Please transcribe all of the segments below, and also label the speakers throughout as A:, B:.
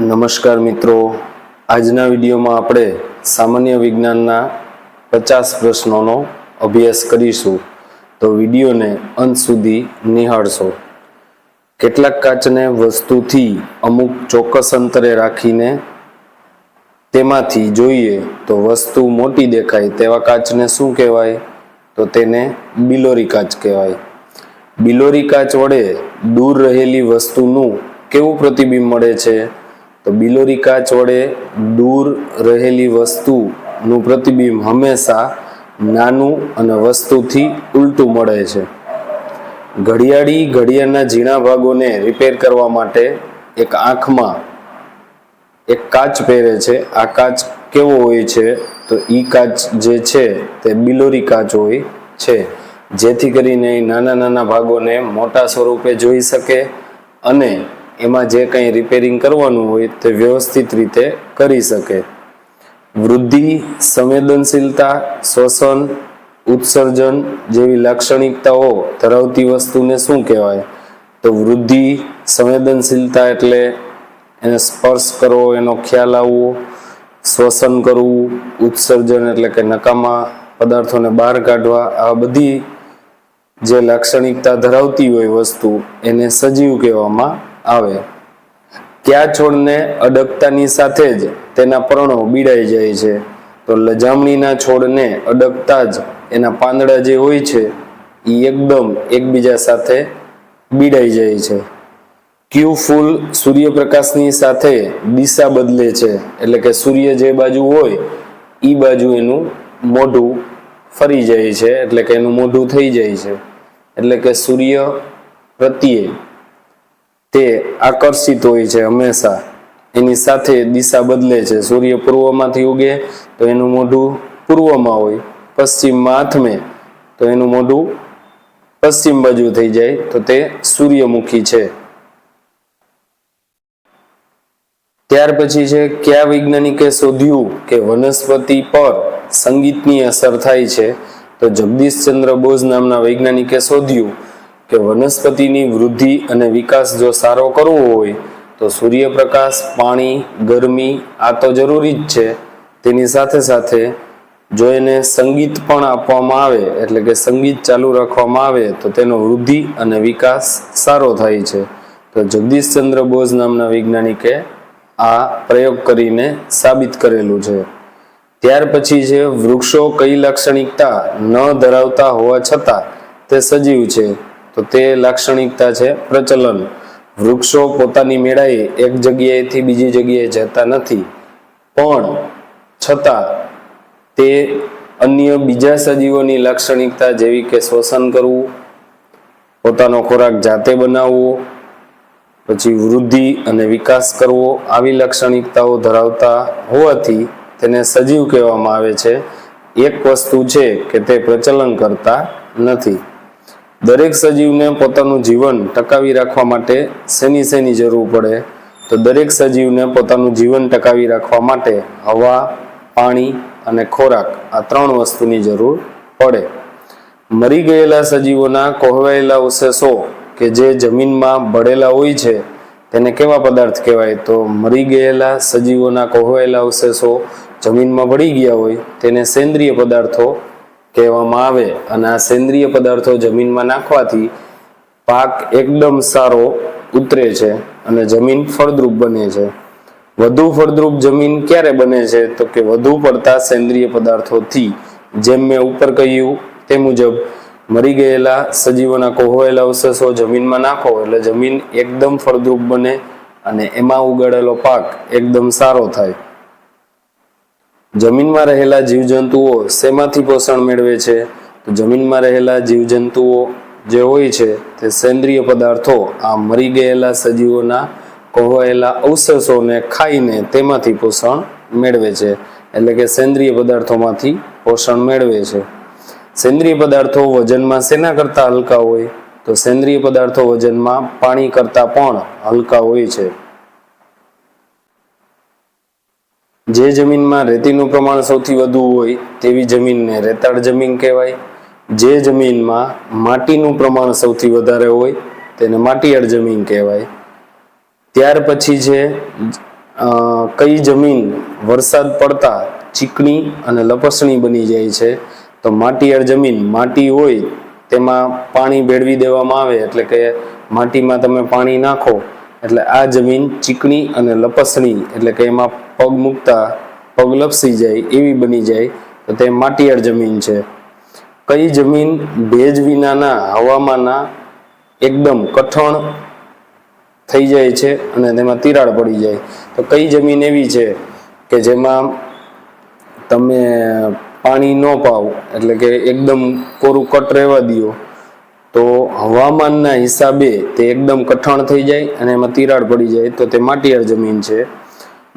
A: નમસ્કાર મિત્રો. આજના વિડીયોમાં આપણે સામાન્ય વિજ્ઞાનના પચાસ પ્રશ્નોનો અભ્યાસ કરીશું. તો વિડીયોને અંત સુધી નિહાળશો. કેટલાક કાચને વસ્તુથી અમુક ચોક્કસ અંતરે રાખીને તેમાંથી જોઈએ તો વસ્તુ મોટી દેખાય તેવા કાચને શું કહેવાય? તો તેને બિલોરી કાચ કહેવાય. બિલોરી કાચ વડે દૂર રહેલી વસ્તુનું કેવું પ્રતિબિંબ મળે છે? તો બિલોરી કાચ વડે દૂર રહેલી વસ્તુનું પ્રતિબિંબ હંમેશા નાનું અને વસ્તુથી ઉલટું મળે છે. ઘડિયાળી ઘડિયાળના ઝીણા ભાગોને રિપેર કરવા માટે એક આંખમાં એક કાચ પહેરે છે. આ કાચ કેવો હોય છે? તો ઈ કાચ જે છે તે બિલોરી કાચ હોય છે. જેથી કરીને નાના નાના ભાગોને મોટા સ્વરૂપે જોઈ શકે અને એમાં જે કંઈ રિપેરિંગ કરવાનું હોય તે વ્યવસ્થિત રીતે કરી શકે. વૃદ્ધિ, સંવેદનશીલતા, શ્વસન, ઉત્સર્જન જેવી લાક્ષણિકતાઓ ધરાવતી વસ્તુને શું કહેવાય? તો વૃદ્ધિ, સંવેદનશીલતા એટલે એને સ્પર્શ કરવો, એનો ખ્યાલ આવવો, શ્વસન કરવું, ઉત્સર્જન એટલે કે નકામા પદાર્થોને બહાર કાઢવા, આ બધી જે લાક્ષણિકતા ધરાવતી હોય વસ્તુ એને સજીવ કહેવામાં આવે. ત્યાં છોડને અડકતાની સાથે જ તેના પર્ણો બીડાઈ જાય છે? તો લજામણીના છોડને અડકતા જ એના પાંદડા જે હોય છે એ એકદમ એકબીજા સાથે બીડાઈ જાય છે. ક્યુ ફૂલ સૂર્યપ્રકાશની સાથે દિશા બદલે છે, એટલે કે સૂર્ય જે બાજુ હોય એ બાજુ એનું મોઢું ફરી જાય છે, એટલે કે એનું મોઢું થઈ જાય છે. એટલે કે સૂર્ય પ્રત્યે તે આકર્ષિત હોય છે હંમેશા. એની સાથે દિશા બદલે છે. સૂર્ય પૂર્વમાંથી ઉગે તો એનું મોઢું પૂર્વમાં હોય. પશ્ચિમમાં હાથમે તો એનું મોઢું પશ્ચિમ બાજુ થઈ જાય તો તે સૂર્યમુખી છે. ત્યાર પછી છે, કયા વૈજ્ઞાનિકે શોધ્યું કે વનસ્પતિ પર સંગીતની અસર થાય છે? તો જગદીશચંદ્ર બોઝ નામના વૈજ્ઞાનિકે શોધ્યું કે વનસ્પતિની વૃદ્ધિ અને વિકાસ જો સારો કરવો હોય, તો સૂર્યપ્રકાશ, પાણી, ગરમી, આ તો જરૂરી જ છે. તેની સાથે સાથે જો એને સંગીત પણ આપવામાં આવે, એટલે કે સંગીત ચાલુ રાખવામાં આવે, તો તેનો વૃદ્ધિ અને વિકાસ સારો થાય છે. તો જગદીશચંદ્ર બોઝ નામના વૈજ્ઞાનિકે આ પ્રયોગ કરીને સાબિત કરેલું છે. ત્યાર પછી છે વૃક્ષો કઈ લાક્ષણિકતા ન ધરાવતા હોવા છતાં તે સજીવ છે. તો તે લાક્ષણિકતા છે પ્રચલન. વૃક્ષો પોતાની મેળાએ એક જગ્યાએથી બીજી જગ્યાએ જતા નથી. પણ છતાં તે અન્ય બીજા સજીવોની લાક્ષણિકતા જેવી કે શ્વસન કરવું, પોતાનો ખોરાક જાતે બનાવવો, પછી વૃદ્ધિ અને વિકાસ કરવો આવી લાક્ષણિકતાઓ ધરાવતા હોવાથી તેને સજીવ કહેવામાં આવે છે. એક વસ્તુ છે કે તે પ્રચલન કરતા નથી. દરેક સજીવને પોતાનું જીવન ટકાવી રાખવા માટે શેની શેની જરૂર પડે? તો દરેક સજીવને પોતાનું જીવન ટકાવી રાખવા માટે હવા, પાણી અને ખોરાક આ ત્રણ વસ્તુની જરૂર પડે. મરી ગયેલા સજીવોના કોહવાયેલા અવશેષો કે જે જમીનમાં ભળેલા હોય છે, તેને કેવા પદાર્થ કહેવાય? તો મરી ગયેલા સજીવોના કોહવાયેલા અવશેષો જમીનમાં ભળી ગયા હોય, તેને સેન્દ્રિય પદાર્થો કહેવામાં આવે અને આ સેન્દ્રિય પદાર્થો જમીનમાં નાખવાથી પાક એકદમ સારો ઉતરે છે અને જમીન ફળદ્રુપ બને છે. વધુ ફળદ્રુપ જમીન ક્યારે બને છે? તો કે વધુ પડતા સેન્દ્રિય પદાર્થોથી, જેમ મેં ઉપર કહ્યું તે મુજબ, મરી ગયેલા સજીવોના કોહોયેલા અવશેષો જમીનમાં નાખો એટલે જમીન એકદમ ફળદ્રુપ બને અને એમાં ઉગાડેલો પાક એકદમ સારો થાય. જમીનમાં રહેલા જીવજંતુઓ શેમાંથી પોષણ મેળવે છે? તો જમીનમાં રહેલા જીવજંતુઓ જે હોય છે તે સેન્દ્રિય પદાર્થો, આ મરી ગયેલા સજીવોના કોહવાયેલા અવશેષોને ખાઈને તેમાંથી પોષણ મેળવે છે. એટલે કે સેન્દ્રિય પદાર્થોમાંથી પોષણ મેળવે છે. સેન્દ્રિય પદાર્થો વજનમાં શેના કરતાં હલકા હોય? તો સેન્દ્રિય પદાર્થો વજનમાં પાણી કરતાં પણ હલકા હોય છે. જે જમીનમાં રેતીનું પ્રમાણ સૌથી વધુ હોય તેવી જમીનને રેતાળ જમીન કહેવાય. જે જમીનમાં માટીનું પ્રમાણ સૌથી વધારે હોય તેને માટીયાળ જમીન કહેવાય. ત્યાર પછી છે કઈ જમીન વરસાદ પડતા ચીકણી અને લપસણી બની જાય છે, તો માટીયાળ જમીન માટી હોય તેમાં પાણી ભેળવી દેવામાં આવે, એટલે કે માટીમાં તમે પાણી નાખો એટલે આ જમીન ચીકણી અને લપસણી, એટલે કે એમાં પગ મૂકતા, પગ લપસી જાય, એવી બની જાય, તો તે માટીયાળ જમીન છે. કઈ જમીન ભેજ વિનાના હવામાનના એકદમ કઠણ થઈ જાય છે અને તેમાં તિરાડ પડી જાય. તો કઈ જમીન એવી છે કે જેમાં તમે પાણી ન પાવ, એટલે કે એકદમ કોરું કટ રહેવા દો તો હવામાનના હિસાબે તે એકદમ કઠણ થઈ જાય અને એમાં તિરાડ પડી જાય. તો તે માટીયાળ જમીન છે.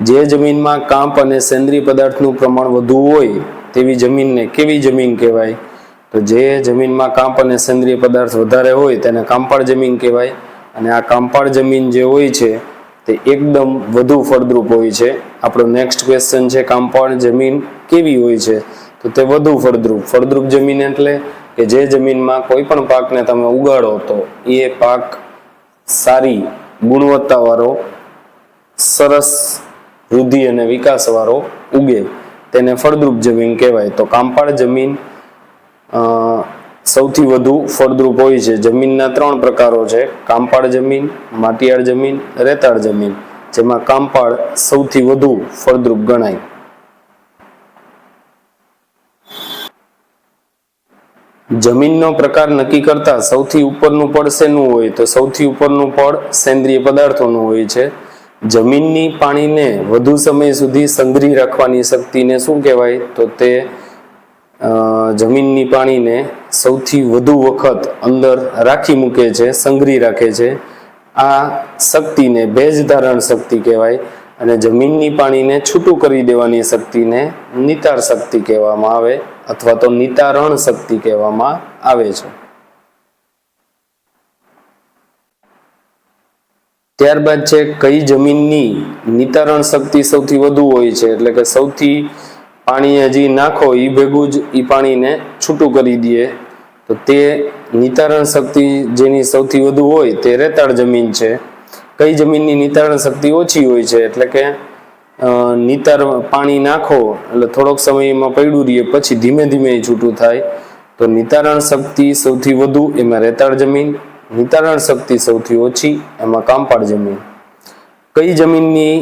A: જે જમીનમાં કાંપ અને સેન્દ્રીય પદાર્થનું પ્રમાણ વધુ હોય તેવી જમીનને કેવી જમીન કહેવાય? તો જે જમીનમાં કાંપ અને સેન્દ્રીય પદાર્થ વધારે હોય તેને કાંપાળ જમીન કહેવાય. અને આ કાંપાળ જમીન જે હોય છે તે એકદમ વધુ ફળદ્રુપ હોય છે. આપણો નેક્સ્ટ ક્વેશ્ચન છે, કાંપાળ જમીન કેવી હોય છે? તો તે વધુ ફળદ્રુપ. ફળદ્રુપ જમીન એટલે કે જે જમીનમાં કોઈ પણ પાકને તમે ઉગાડો તો એ પાક સારી ગુણવત્તાવાળો, સરસ વૃદ્ધિ અને વિકાસવાળો ઉગે. તેને ફળદ્રુપ જમીન કહેવાય. તો કાંપાળ જમીન સૌથી વધુ ફળદ્રુપ હોય છે. જમીનના ત્રણ પ્રકારો છે. કાંપાળ જમીન, માટીયાળ જમીન, રેતાળ જમીન, જેમાં કાંપાળ સૌથી વધુ ફળદ્રુપ ગણાય. જમીનનો પ્રકાર નક્કી કરતા સૌથી ઉપરનું પડ શેનું હોય તો સૌથી ઉપરનું પડ સેન્દ્રિય પદાર્થોનું હોય છે. જમીનની પાણીને વધુ સમય સુધી સંગ્રહી રાખવાની શક્તિને શું કહેવાય? તો તે જમીનની પાણીને સૌથી વધુ વખત અંદર રાખી મૂકે છે, સંગ્રહી રાખે છે. આ શક્તિને ભેજ ધારણ શક્તિ કહેવાય અને જમીનની પાણીને છૂટું કરી દેવાની શક્તિને નિતાર શક્તિ કહેવામાં આવે. અથવા તો નિતારણ શક્તિ કહેવામાં આવે છે. ત્યારબાદ છે, કઈ જમીનની નિતારણ શક્તિ સૌથી વધુ હોય છે? એટલે કે સૌથી પાણી હજી નાખો એ ભેગું જ એ પાણીને છૂટું કરી દે. તો તે નિતારણ શક્તિ જેની સૌથી વધુ હોય તે રેતાળ જમીન છે. કઈ જમીનની નિતારણ શક્તિ ઓછી હોય છે? એટલે કે નિતાર પાણી નાખો, એટલે થોડોક સમયમાં પડ્યું રહીએ, પછી ધીમે ધીમે એ છૂટું થાય. તો નિતારણ શક્તિ સૌથી વધુ એમાં રેતાળ જમીન, નિતારણ શક્તિ સૌથી ઓછી એમાં કાંપાળ જમીન. કઈ જમીનની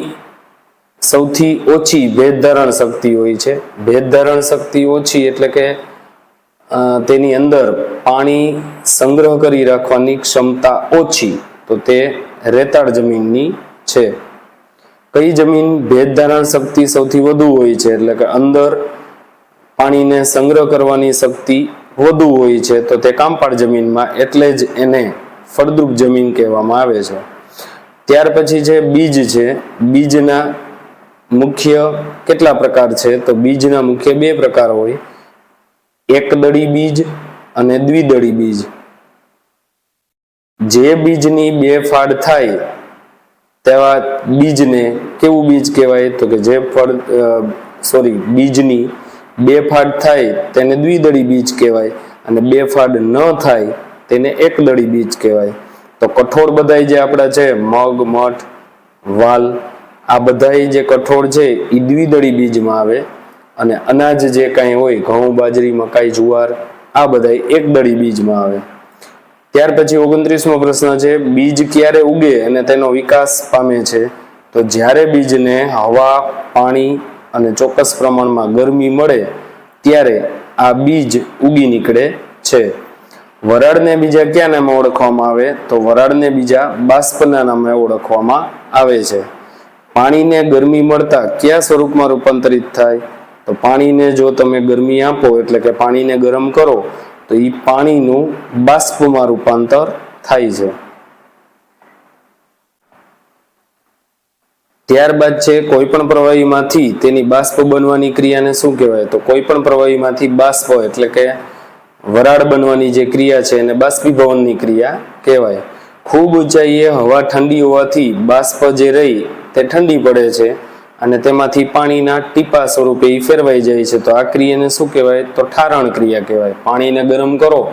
A: સૌથી ઓછી ભેદ ધારણ શક્તિ હોય છે? ભેદધારણ શક્તિ ઓછી એટલે કે તેની અંદર પાણી સંગ્રહ કરી રાખવાની ક્ષમતા ઓછી, તો તે રેતાળ જમીનની છે. કઈ જમીન ભેજ ધારણ શક્તિ સૌથી વધુ હોય છે? એટલે કે અંદર પાણીને સંગ્રહ કરવાની શક્તિ વધુ હોય છે, તો તે કાંપાળ જમીનમાં એટલે જ એને ફળદ્રુપ જમીન કહેવામાં આવે છે. ત્યાર પછી છે બીજ છે, બીજના મુખ્ય કેટલા પ્રકાર છે? તો બીજના મુખ્ય બે પ્રકાર હોય. એકદળી બીજ અને દ્વિદળી બીજ. જે બીજની બે ફાડ થાય તેવા બીજને, કેવું બીજ કહેવાય? તો કે જે ફળ સોરી બીજની બે ફાડ થાય, તેને દ્વિદળી બીજ કહેવાય. અને બે ફાડ ન થાય, તેને એકદળી બીજ કહેવાય. તો કઠોળ બધાય જે આપણા છે, મગ, મઠ, વાલ, આ બધાય જે કઠોળ છે એ દ્વિદળી બીજમાં આવે. અને અનાજ જે કાંઈ હોય, ઘઉં, બાજરી, મકાઈ, જુવાર, આ બધાય એકદળી બીજમાં આવે. ત્યાર પછી ઓગણત્રીસમો પ્રશ્ન છે, બીજ ક્યારે ઉગે અને તેનો વિકાસ પામે છે? તો જ્યારે બીજને હવા, પાણી અને ચોક્કસ પ્રમાણમાં ગરમી મળે, ત્યારે આ બીજ ઉગી નીકળે છે. વરાળને બીજા કયા નામે ઓળખવામાં આવે? તો વરાળને બીજા બાષ્પના નામે ઓળખવામાં આવે છે. પાણીને ગરમી મળતા કયા સ્વરૂપમાં રૂપાંતરિત થાય? તો પાણીને જો તમે ગરમી આપો, એટલે કે પાણીને ગરમ કરો તો એ પાણીનું બાષ્પમાં રૂપાંતર થાય છે. ત્યારબાદ છે કોઈ પણ પ્રવાહીમાંથી તેની બાષ્પ બનવાની ક્રિયાને શું કહેવાય? તો કોઈ પણ પ્રવાહીમાંથી બાષ્પ એટલે કે વરાળ બનવાની જે ક્રિયા છે એને બાષ્પીભવનની ક્રિયા કહેવાય. ખૂબ ઊંચાઈએ હવા ઠંડી હોવાથી બાષ્પ જે રહી તે ઠંડી પડે છે. અને તેમાંથી પાણીના ટીપા સ્વરૂપે એ ફેરવાઈ જાય છે. તો આ ક્રિયાને શું કહેવાય? તો ઠારણ ક્રિયા કહેવાય. પાણીને ગરમ કરો.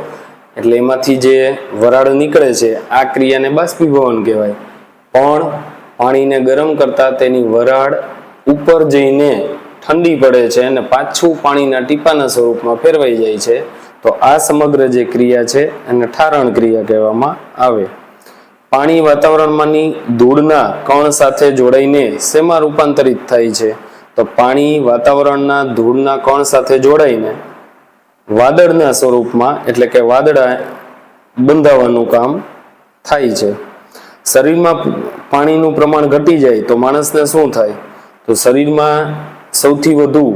A: એટલે એમાંથી જે વરાળ નીકળે છે, આ ક્રિયાને બાષ્પીભવન કહેવાય. પણ પાણીને ગરમ કરતા તેની વરાળ ઉપર જઈને ઠંડી પડે છે અને પાછું પાણીના ટીપાના સ્વરૂપમાં ફેરવાઈ જાય છે. તો આ સમગ્ર જે ક્રિયા છે એને ઠારણ ક્રિયા કહેવામાં આવે. પાણી વાતાવરણમાંની ધૂળના કણ સાથે જોડાઈને શેમાં રૂપાંતરિત થાય છે? તો પાણી વાતાવરણના ધૂળના કણ સાથે જોડાઈને વાદળના સ્વરૂપમાં, એટલે કે વાદળા બંધાવાનું કામ થાય છે. શરીરમાં પાણીનું પ્રમાણ ઘટી જાય તો માણસને શું થાય? તો શરીરમાં સૌથી વધુ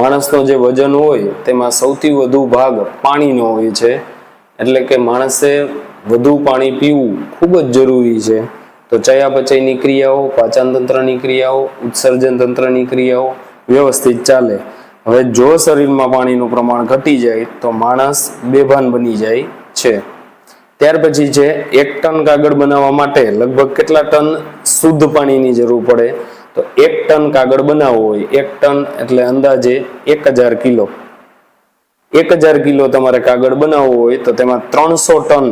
A: માણસનો જે વજન હોય તેમાં સૌથી વધુ ભાગ પાણીનો હોય છે. એટલે કે માણસે વધુ પાણી પીવું ખૂબ જ જરૂરી છે. તો ચયાપચયની ક્રિયાઓ પાચન તંત્રની ક્રિયાઓ, ઉત્સર્જન તંત્રની ક્રિયાઓ વ્યવસ્થિત ચાલે. હવે જો શરીરમાં પાણીનું પ્રમાણ ઘટી જાય, તો માણસ બેભાન બની જાય છે. ત્યાર પછી છે, એક ટન કાગળ બનાવવા માટે લગભગ કેટલા ટન શુદ્ધ પાણીની જરૂર પડે? તો એક ટન કાગળ બનાવવો હોય, એક ટન એટલે અંદાજે એક હજાર કિલો. એક હજાર કિલો તમારે કાગળ બનાવવો હોય, તો તેમાં ત્રણસો ટન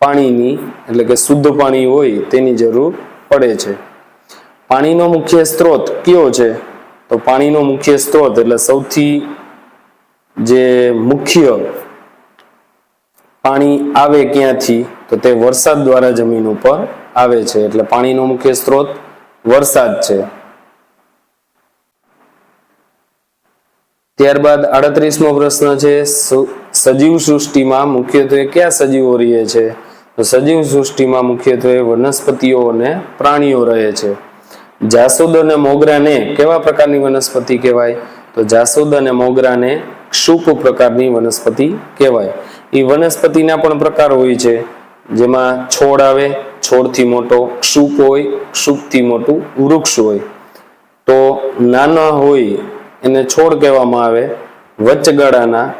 A: પાણીની, એટલે કે શુદ્ધ પાણી હોય તેની જરૂર પડે છે. પાણીનો મુખ્ય સ્ત્રોત કયો છે? તો પાણીનો મુખ્ય સ્ત્રોત, એટલે સૌથી જે મુખ્ય પાણી આવે ક્યાંથી, તો તે વરસાદ દ્વારા જમીન ઉપર આવે છે. એટલે પાણીનો મુખ્ય સ્ત્રોત વરસાદ છે. ત્યારબાદ આડત્રીસમો પ્રશ્ન છે સજીવ સૃષ્ટિમાં મુખ્યત્વે કયા સજીવો રહે છે? સજીવ સૃષ્ટિમાં મુખ્યત્વે વનસ્પતિઓ અને પ્રાણીઓ રહે છે. જાસૂદ અને મોગરાને કેવા પ્રકારની વનસ્પતિ કહેવાય? તો જાસૂદ અને મોગરાને ક્ષુપ પ્રકારની વનસ્પતિ કહેવાય. એ વનસ્પતિના પણ પ્રકાર હોય છે. જેમાં છોડ આવે, છોડથી મોટો ક્ષુપ હોય, ક્ષુપથી મોટું વૃક્ષ હોય. તો નાના હોય એને છોડ કહેવામાં આવે. વચગાળાના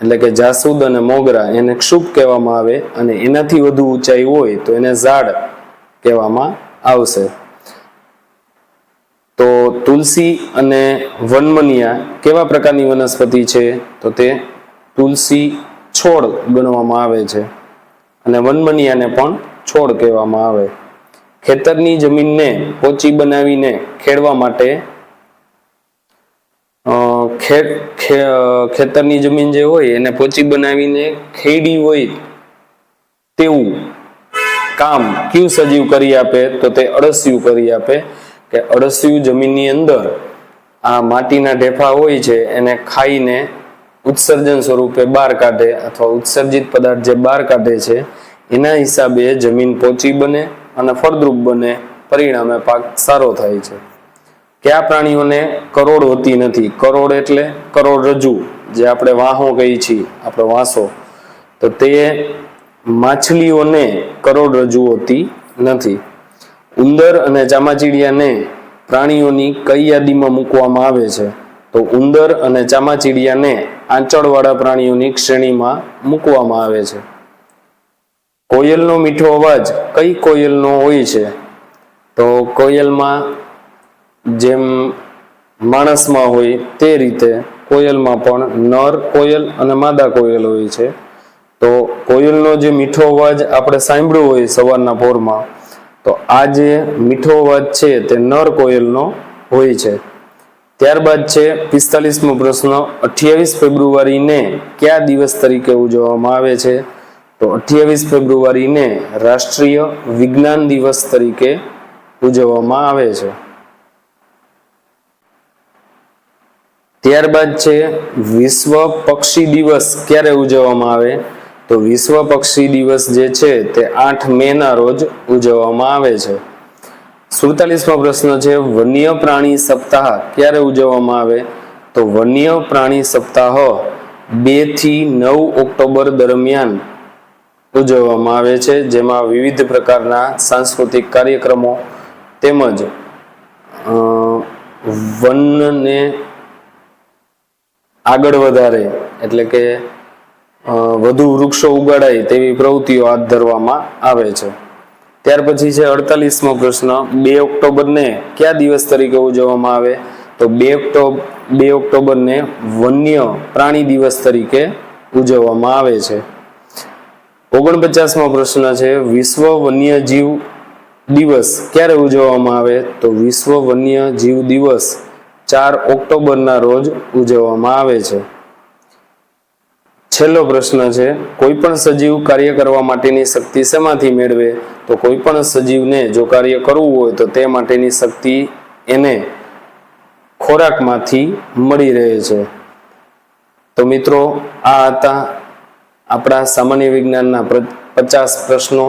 A: એટલે કે જાસૂદ અને મોગરા એને ક્ષુપ કહેવામાં આવે અને એનાથી વધુ ઊંચાઈ હોય તો એને ઝાડ કહેવામાં આવશે. તો તુલસી અને વનમનિયા કેવા પ્રકારની વનસ્પતિ છે? તો તે તુલસી છોડ ગણવામાં આવે છે અને વનમનિયાને પણ છોડ કહેવામાં આવે. ખેતરની જમીનને પોચી બનાવીને ખેડવા માટે ખેતરની જમીન જે હોય એને પોચી બનાવીને ખેડી હોય તેવું કામ ક્યુ સજીવ કરી આપે તો તે અળસિયું કરી આપે કે અળસિયું જમીનની અંદર આ માટીના ઢેફા હોય છે એને ખાઈને ઉત્સર્જન સ્વરૂપે બહાર કાઢે અથવા ઉત્સર્જિત પદાર્થ જે બહાર કાઢે છે, એના હિસાબે જમીન પોચી બને અને ફળદ્રુપ બને, પરિણામે પાક સારો થાય છે. કયા પ્રાણીઓને કરોડ હોતી નથી. કરોડ એટલે કરોડરજ્જુ જે આપણે વાહો કહીએ છીએ, આપણો વાંસો. તો તે માછલીઓને કરોડરજ્જુ હોતી નથી. ઉંદર અને ચામાચીડિયાને પ્રાણીઓની કઈ યાદીમાં મૂકવામાં આવે છે? તો ઉંદર અને ચામાચીડિયાને આંચળવાળા પ્રાણીઓની શ્રેણીમાં મૂકવામાં આવે છે. કોયલનો મીઠો અવાજ કઈ કોયલનો હોય છે? તો કોયલમાં જેમ માણસમાં હોય તે રીતે કોયલમાં પણ નર કોયલ અને માદા કોયલ હોય છે. તો કોયલનો જે મીઠો અવાજ આપણે સાંભળ્યો હોય સવારના પોરમાં તો આ જે મીઠો અવાજ છે તે નર કોયલનો હોય છે. ત્યારબાદ છે પિસ્તાલીસમો પ્રશ્ન, અઠ્યાવીસ ફેબ્રુઆરીને કયા દિવસ તરીકે ઉજવવામાં આવે છે? તો અઠ્યાવીસ ફેબ્રુઆરીને રાષ્ટ્રીય વિજ્ઞાન દિવસ તરીકે ઉજવવામાં આવે છે. ત્યારબાદ છે વિશ્વ પક્ષી દિવસ. ક્યારે ઉજવવામાં આવે? તો વિશ્વ પક્ષી દિવસ જે છે તે આઠ મે ના રોજ ઉજવવામાં આવે છે. સુડતાલીસમો પ્રશ્ન છે, વન્ય પ્રાણી સપ્તાહ ક્યારે ઉજવવામાં આવે? તો વન્ય પ્રાણી સપ્તાહ બેથી નવ ઓક્ટોબર દરમિયાન ઉજવવામાં આવે છે, જેમાં વિવિધ પ્રકારના સાંસ્કૃતિક કાર્યક્રમો તેમજ વનને આગળ વધારે, એટલે કે વધુ વૃક્ષો ઉગાડાય તેવી પ્રવૃત્તિઓ હાથ ધરવામાં આવે છે. ત્યાર પછી છે અડતાલીસમો પ્રશ્ન, બે ઓક્ટોબરને કયા દિવસ તરીકે ઉજવવામાં આવે? તો બે ઓક્ટોબર બે ઓક્ટોબરને વન્ય પ્રાણી દિવસ તરીકે ઉજવવામાં આવે છે. ઓગણપચાસમો પ્રશ્ન છે, વિશ્વ વન્યજીવ દિવસ ક્યારે ઉજવવામાં આવે? તો વિશ્વ વન્ય જીવ દિવસ ચાર ઓક્ટોબરના રોજ ઉજવવામાં આવે છે. છેલ્લો પ્રશ્ન છે, કોઈ પણ સજીવ કાર્ય કરવા માટેની શક્તિ શેમાંથી મેળવે? તો કોઈ પણ સજીવને જો કાર્ય કરવું હોય તો તે માટેની શક્તિ એને ખોરાકમાંથી મળી રહે છે. તો મિત્રો, આ હતા આપણા સામાન્ય વિજ્ઞાનના પચાસ પ્રશ્નો.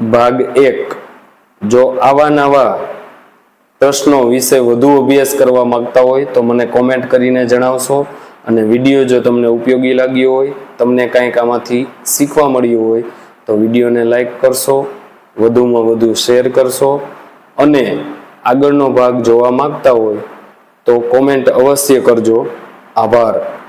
A: ભાગ એક, જો આવા નવા પ્રશ્નો વિશે વધુ અભ્યાસ કરવા માંગતા હોય તો મને કોમેન્ટ કરીને જણાવશો અને વીડિયો જો તમને ઉપયોગી લાગ્યો હોય, તમને કાંઈક આમાંથી શીખવા મળ્યું હોય તો વિડીયોને લાઈક કરશો, વધુમાં વધુ શેર કરશો અને આગળનો ભાગ જોવા માંગતા હોય તો કોમેન્ટ અવશ્ય કરજો. આભાર.